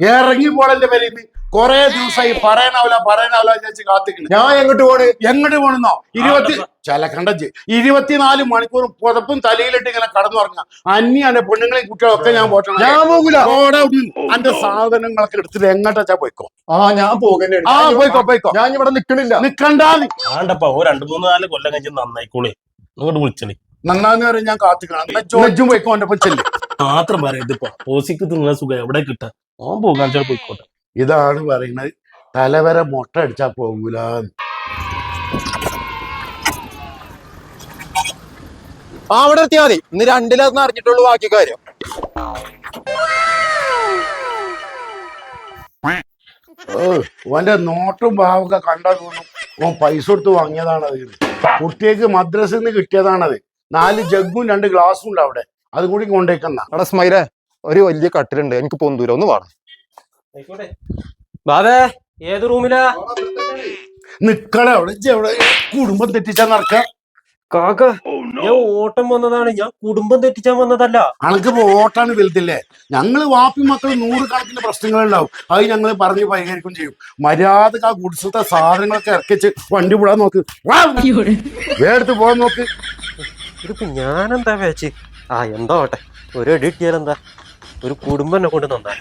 ഇറങ്ങി പോളന്റെ പേര് കൊറേ ദിവസമായി പറയാനാവില്ല പറയാനാവില്ല വിചാരിച്ച് കാത്തിക്കുന്നു ഞാൻ എങ്ങോട്ട് പോണ്? എങ്ങോട്ട് പോണെന്നോ? ഇരുപത്തി ചില കണ്ടജ് ഇരുപത്തിനാല് മണിക്കൂറും പുതപ്പും തലയിലിട്ട് ഇങ്ങനെ കടന്നുറങ്ങാം. അന്യാണ് പെണ്ണുങ്ങളെയും കുട്ടികളൊക്കെ ഞാൻ പോട്ടണം. ഞാൻ പോകില്ല അന്റെ സാധനങ്ങളൊക്കെ എടുത്തിട്ട് എങ്ങോട്ടാ പോയിക്കോ? ആ ഞാൻ പോകുന്നുണ്ട് ആ പോയിക്കോ പോയിക്കോ. ഞാൻ ഇവിടെ നിക്കണില്ല. നിക്കണ്ടാന്ന്. ആണ്ടപ്പ ഓ രണ്ടു മൂന്ന് നാല് കൊല്ലം കഴിഞ്ഞ് നന്നായിക്കോളെ. ഇങ്ങോട്ട് വിളിച്ചണി നന്നാന്ന് പറയും ഞാൻ കാത്തിക്കണം. പോയിക്കോ എന്റെ മാത്രം മാത്രം പറയതിപ്പോ പോസിക്ക് തിന്നുന്ന സുഖം. എവിടെ കിട്ടാ? ഓൻ പോകാൻ വെച്ചാൽ പോയിക്കോട്ടെ. ഇതാണ് പറയുന്നത്. തലവരെ മുട്ട അടിച്ചാ പോകൂല. ആ അവിടെ എത്തിയാ മതി. ഇന്ന് രണ്ടിലൊന്നും അറിഞ്ഞിട്ടുള്ളൂ ബാക്കി കാര്യം. ഓന്റെ നോട്ടും ഭാവൊക്കെ കണ്ടാ തോന്നും. ഓൻ പൈസ കൊടുത്ത് വാങ്ങിയതാണത്. അത് കുട്ടിയേക്ക് മദ്രസിൽ നിന്ന് കിട്ടിയതാണത്. നാല് ജഗ്ഗും രണ്ട് ഗ്ലാസും ഉണ്ട് അവിടെ. അതും കൂടി കൊണ്ടേക്കുന്ന അവിടെ സ്മൈലെ. ഒരു വലിയ കട്ടിലുണ്ട്. എനിക്ക് പൊന്തൂര ഒന്ന് വേണം ബാബേ ഏത് റൂമിലാ? അവിടെ. എവിടെ? കുടുംബം തെറ്റിച്ചാ നടക്ക. കാക്ക ഞാൻ ഓട്ടം വന്നതാണ്. ഞാൻ കുടുംബം തെറ്റിച്ചാൻ വന്നതല്ല. അനക്ക് ഓട്ടാണ് വലുതില്ലേ? ഞങ്ങൾ വാപ്പി മക്കൾ നൂറ് കണക്കിന് പ്രശ്നങ്ങൾ ഉണ്ടാവും അത് ഞങ്ങൾ പറഞ്ഞു പരിഹരിക്കും ചെയ്യും. മര്യാദയ്ക്ക് ആ ഗുഡ്സത്തെ സാധനങ്ങളൊക്കെ ഇറക്കിച്ച് വണ്ടി വിടാൻ നോക്ക്. വേടത്ത് പോവാൻ പോകാൻ നോക്ക്. ഇതിപ്പോ ഞാനെന്താ വേച്ച് ആ എന്താ ഓട്ടെ ഒരു എഡിറ്റ് ചെയ്യാൻ കിട്ടിയാലെന്താ? ഒരു കുടുംബം എന്നെ കൊണ്ട് നന്നായി.